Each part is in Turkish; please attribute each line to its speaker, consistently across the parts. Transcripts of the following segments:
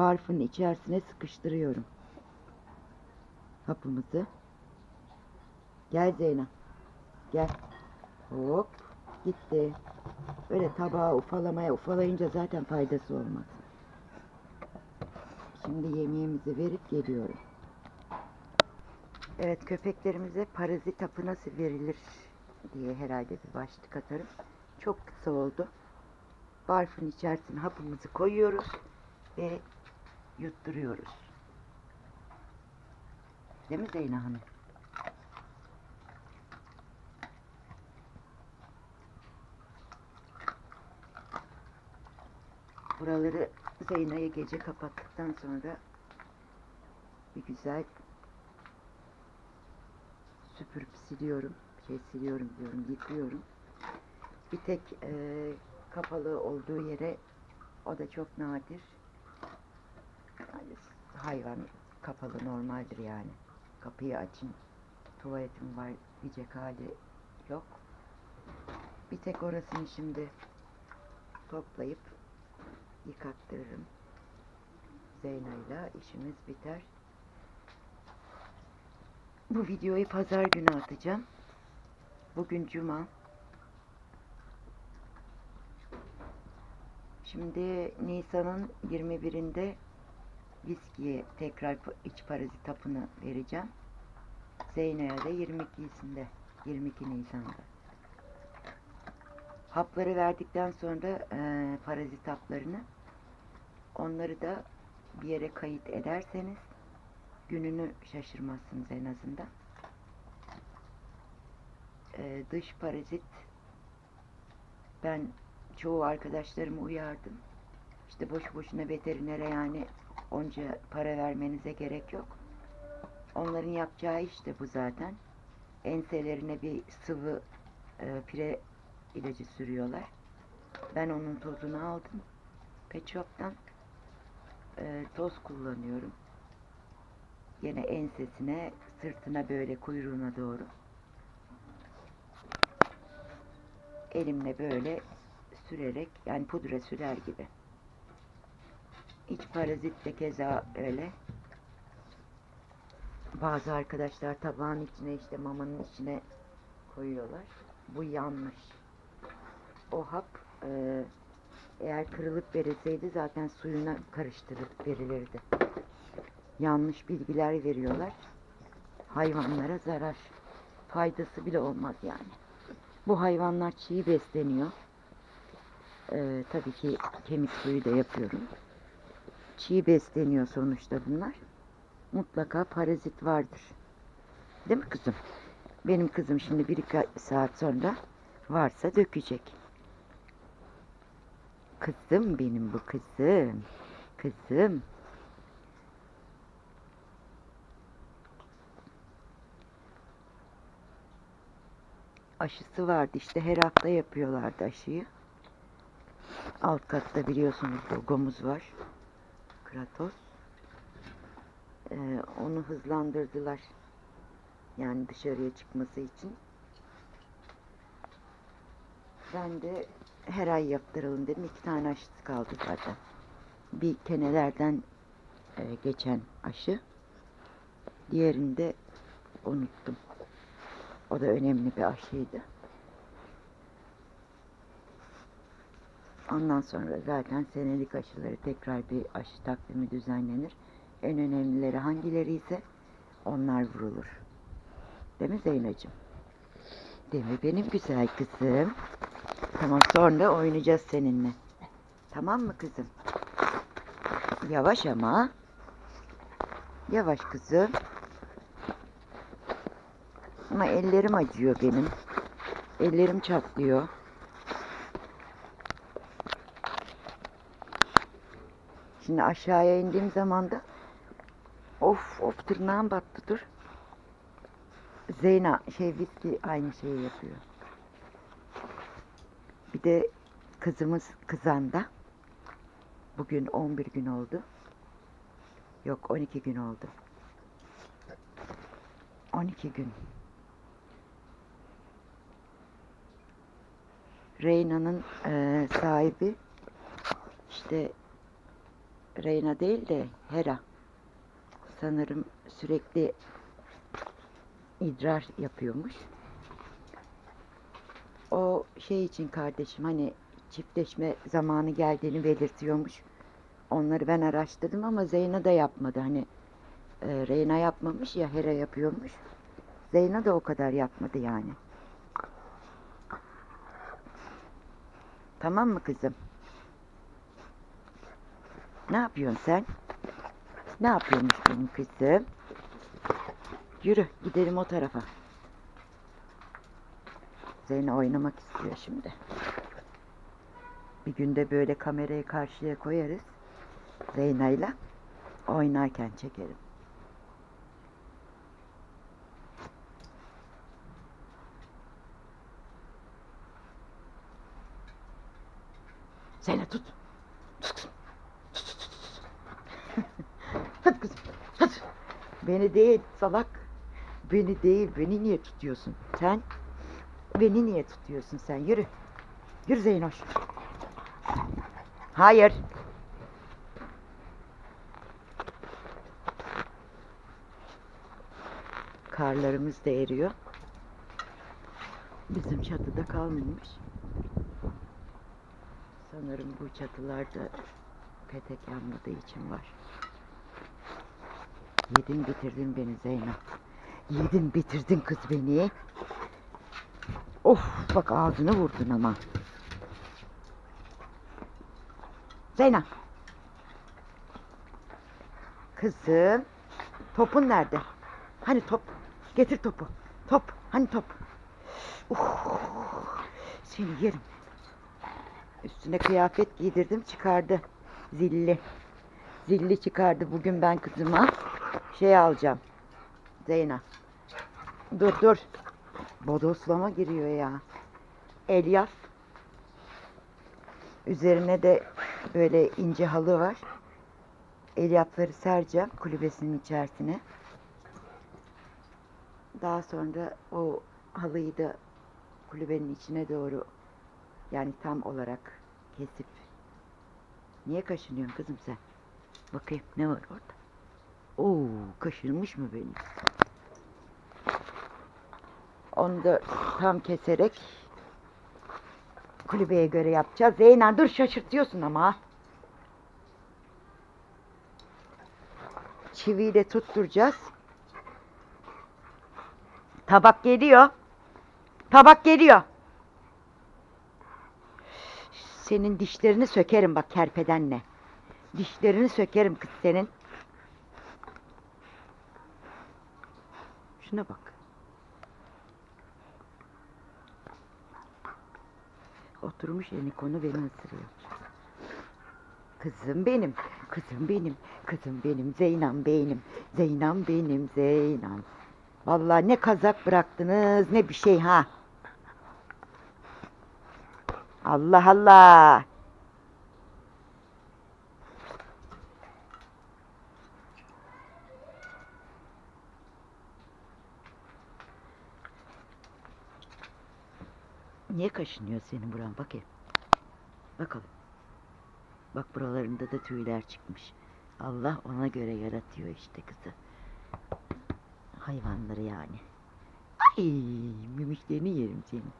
Speaker 1: barfın içerisine sıkıştırıyorum. Hapımızı. Gel Zeyna. Gel. Hop. Gitti. Böyle tabağı ufalamaya ufalayınca zaten faydası olmaz. Şimdi yemeğimizi verip geliyorum. Evet köpeklerimize parazit hapı nasıl verilir diye herhalde bir başlık atarım. Çok kısa oldu. Barfın içerisine hapımızı koyuyoruz ve yutturuyoruz. Değil mi Zeyna Hanım? Buraları Zeyna'ya gece kapattıktan sonra bir güzel süpürüp siliyorum. Şey siliyorum diyorum, yıkıyorum. Bir tek eee, kapalı olduğu yere o da çok nadir. Hayvan kapalı normaldir yani. Kapıyı açın. Tuvaletim var diyecek hali yok. Bir tek orasını şimdi toplayıp yıkattırırım. Zeyna'yla işimiz biter. Bu videoyu pazar günü atacağım. Bugün cuma. Şimdi Nisan'ın 21'inde viskiye tekrar iç parazit hapını vereceğim. Zeyna'ya da 22'sinde. 22 Nisan'da. Hapları verdikten sonra eee, parazit haplarını onları da bir yere kayıt ederseniz gününü şaşırmazsınız en azından. Eee, dış parazit ben çoğu arkadaşlarımı uyardım. İşte boş boşuna veterinere yani onca para vermenize gerek yok. Onların yapacağı iş de bu zaten. Enselerine bir sıvı e, pire ilacı sürüyorlar. Ben onun tozunu aldım. Pet Shop'tan e, toz kullanıyorum. Yine ensesine, sırtına böyle kuyruğuna doğru. Elimle böyle sürerek yani pudra sürer gibi. İç parazit de keza öyle. Bazı arkadaşlar tabağın içine işte mamanın içine koyuyorlar. Bu yanlış. O hap e, eğer kırılıp verilseydi zaten suyuna karıştırıp verilirdi. Yanlış bilgiler veriyorlar. Hayvanlara zarar. Faydası bile olmaz yani. Bu hayvanlar çiğ besleniyor. Ee, tabii ki kemik suyu da yapıyorum. Çiğ besleniyor sonuçta bunlar. Mutlaka parazit vardır. Değil mi kızım? Benim kızım şimdi bir iki saat sonra varsa dökecek. Kızım benim bu kızım. Kızım. Aşısı vardı işte her hafta yapıyorlardı aşıyı. Alt katta biliyorsunuz logomuz var. Kratos. Ee, onu hızlandırdılar. Yani dışarıya çıkması için. Ben de her ay yaptıralım dedim. İki tane aşısı kaldı zaten. Bir kenelerden e, geçen aşı. Diğerini de unuttum. O da önemli bir aşıydı. Ondan sonra zaten senelik aşıları tekrar bir aşı takvimi düzenlenir. En önemlileri hangileri ise onlar vurulur. Değil mi Zeynacığım? Değil mi benim güzel kızım? Tamam sonra oynayacağız seninle. Tamam mı kızım? Yavaş ama. Yavaş kızım. Ama ellerim acıyor benim. Ellerim çatlıyor. Şimdi aşağıya indiğim zaman da of of tırnağım battı dur. Zeyna şey viski aynı şeyi yapıyor. Bir de kızımız kızanda. Bugün 11 gün oldu. Yok 12 gün oldu. 12 gün. Reyna'nın eee, sahibi işte Reyna değil de Hera. Sanırım sürekli idrar yapıyormuş. O şey için kardeşim hani çiftleşme zamanı geldiğini belirtiyormuş. Onları ben araştırdım ama Zeyna da yapmadı. Hani e, Reyna yapmamış ya Hera yapıyormuş. Zeyna da o kadar yapmadı yani. Tamam mı kızım? Ne yapıyorsun sen? Ne yapıyormuş benim kızım? Yürü gidelim o tarafa. Zeyna oynamak istiyor şimdi. Bir günde böyle kamerayı karşıya koyarız. Zeyna'yla oynarken çekerim. Zeyna. Tut kızım. Tut, tut, tut, tut. Tut kızım. Tut. Beni değil salak. Beni değil. Beni niye tutuyorsun? Sen beni niye tutuyorsun sen? Yürü. Yürü Zeynoş. Hayır. Karlarımız da eriyor. Bizim çatıda kalmamış. Sanırım bu çatılarda petek yanmadığı için var. Yedin bitirdin beni Zeynep. Yedin bitirdin kız beni. Of bak ağzını vurdun ama. Zeynep. Kızım. Topun nerede? Hani top? Getir topu. Top. Hani top? Uh, seni yerim. Üstüne kıyafet giydirdim çıkardı. Zilli. Zilli çıkardı. Bugün ben kızıma şey alacağım. Zeyna. Dur dur. Bodoslama giriyor ya. Elyaf. Üzerine de böyle ince halı var. Elyafları sereceğim kulübesinin içerisine. Daha sonra o halıyı da kulübenin içine doğru yani tam olarak kesip Niye kaşınıyorsun kızım sen? Bakayım ne var orada? Oo, kaşınmış mı benim? Onu da tam keserek kulübeye göre yapacağız. Zeynan dur şaşırtıyorsun ama. Çiviyle tutturacağız. Tabak geliyor. Tabak geliyor. Senin dişlerini sökerim bak kerpedenle. Dişlerini sökerim kız senin. Şuna bak. Oturmuş elini konu beni ısırıyor. Kızım benim, kızım benim, kızım benim, Zeynam benim, Zeynam benim, Zeynam. Vallahi ne kazak bıraktınız ne bir şey ha. Allah Allah. Niye kaşınıyor senin buran bakayım. Bakalım. Bak buralarında da tüyler çıkmış. Allah ona göre yaratıyor işte kızı. Hayvanları yani. Ay, mümüşlerini yerim senin.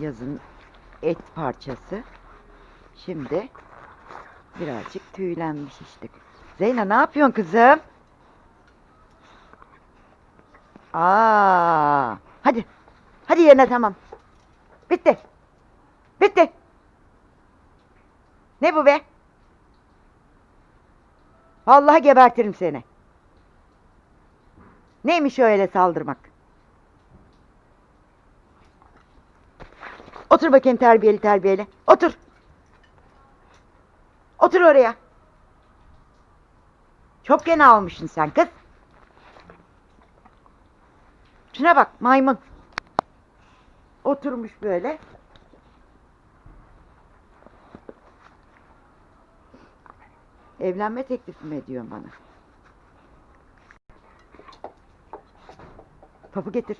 Speaker 1: yazın et parçası. Şimdi birazcık tüylenmiş işte. Zeyna ne yapıyorsun kızım? Aa, hadi. Hadi yerine tamam. Bitti. Bitti. Ne bu be? Vallahi gebertirim seni. Neymiş öyle saldırmak? Otur bakayım terbiyeli terbiyeli. Otur. Otur oraya. Çok gene almışsın sen kız. Şuna bak maymun. Oturmuş böyle. Evlenme teklifi mi ediyorsun bana? Topu getir.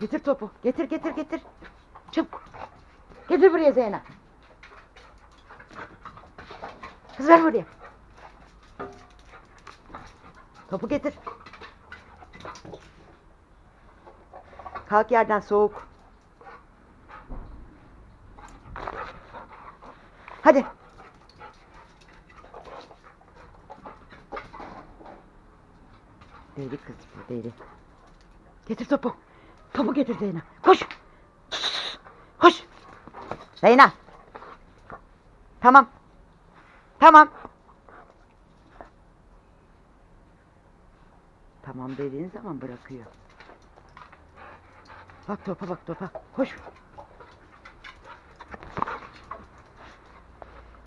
Speaker 1: Getir topu. Getir getir getir. Çabuk. Getir. Buraya Zeynep. Kız ver buraya. Topu getir. Kalk yerden soğuk. Hadi. Deli kız bu deli. Getir topu. Topu getir Zeynep. Koş. Koş. Zeynep. Tamam. Tamam. Tamam dediğin zaman bırakıyor. Bak topa bak topa. Koş.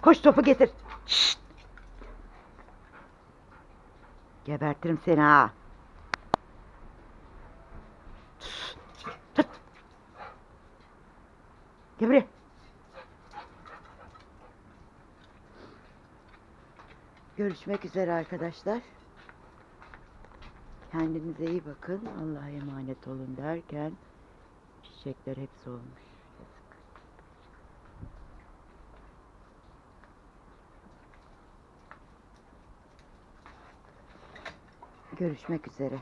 Speaker 1: Koş topu getir. Şşt. Gebertirim seni ha. Tut. Gel. Görüşmek üzere arkadaşlar. Kendinize iyi bakın. Allah'a emanet olun derken çiçekler hep solmuş. Yazık. Görüşmek üzere.